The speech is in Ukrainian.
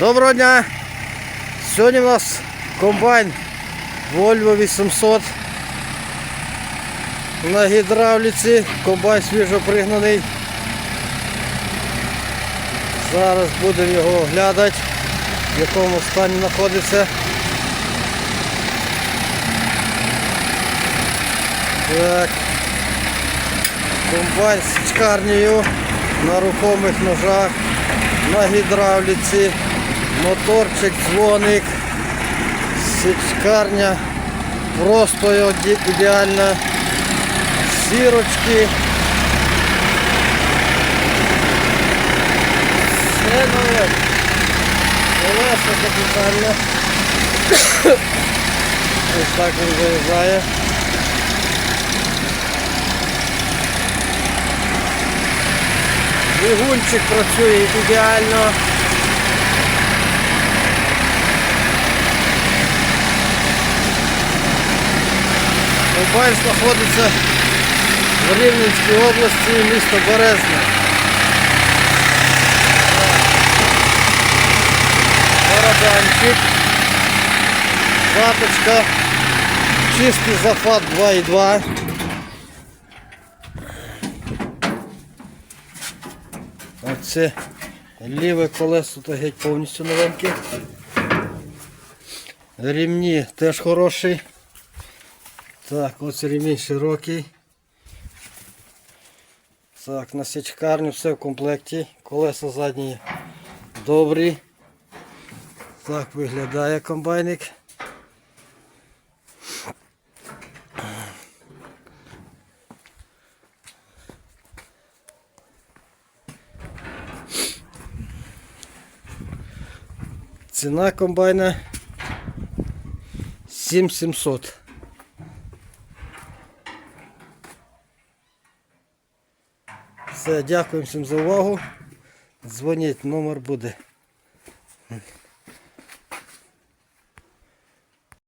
Доброго дня! Сьогодні у нас комбайн Volvo 800 на гідравліці, комбайн свіжо пригнаний. Зараз будемо його оглядати, в якому стані знаходиться. Так. Комбайн з чкарнею на рухомих ножах, на гідравліці, моторчик, дзвоник, січкарня, просто іде- ідеальна, сірочки. Все нове. Колеса капітально. Ось так він виїжджає. Двигунчик працює ідеально. Комбайн знаходиться в Рівненській області, місто Березне. Барабанчик. Ваточка. Чистий зафат 2,2. Оце ліве колесо то геть повністю новеньке. Рівні теж хороший. Так, ось ремінь широкий. Так, на січкарню все в комплекті. Колеса задні добрі. Так виглядає комбайник. Ціна комбайна 7700. Все, дякую всім за увагу. Дзвоніть, номер буде.